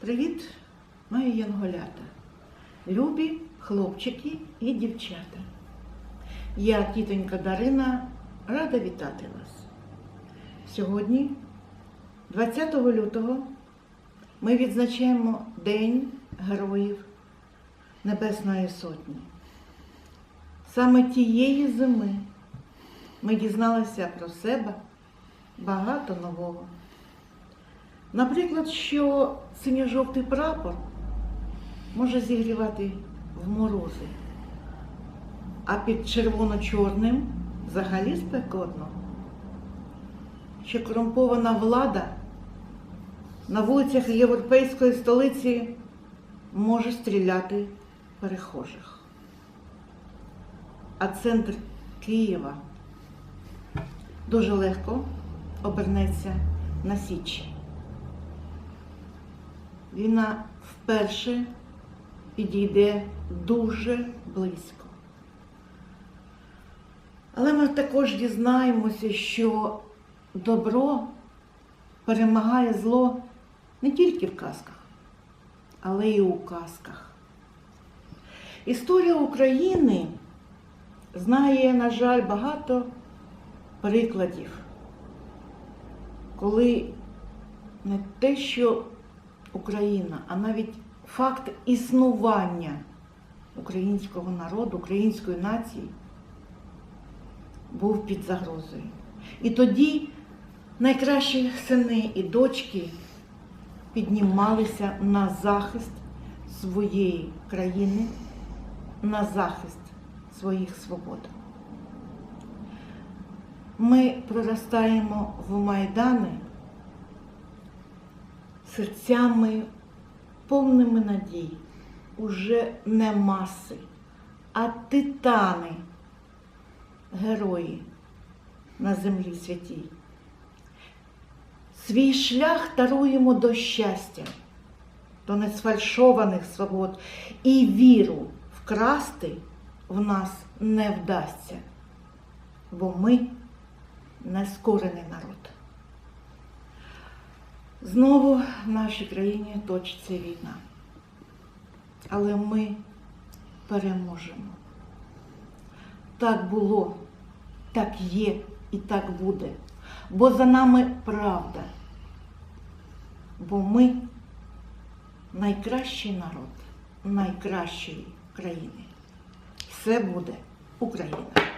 Привіт, мої янголята, любі хлопчики і дівчата. Я, тітонька Дарина, рада вітати вас. Сьогодні, 20 лютого, ми відзначаємо День Героїв Небесної Сотні. Саме тієї зими ми дізналися про себе багато нового. Наприклад, що синьо-жовтий прапор може зігрівати в морози, а під червоно-чорним взагалі спекотно. Що корумпована влада на вулицях європейської столиці може стріляти перехожих. А центр Києва дуже легко обернеться на січі. Війна вперше підійде дуже близько. Але ми також дізнаємося, що добро перемагає зло не тільки в казках, але й у казках. Історія України знає, на жаль, багато прикладів, коли не те, що Україна, а навіть факт існування українського народу, української нації був під загрозою. І тоді найкращі сини і дочки піднімалися на захист своєї країни, на захист своїх свобод. Ми проростаємо в майдани серцями повними надій, уже не маси, а титани, герої на землі святій. Свій шлях даруємо до щастя, до несфальшованих свобод, і віру вкрасти в нас не вдасться, бо ми нескорений народ. Знову в нашій країні точиться війна. Але ми переможемо. Так було, так є і так буде. Бо за нами правда. Бо ми найкращий народ найкращої країни. Все буде Україна.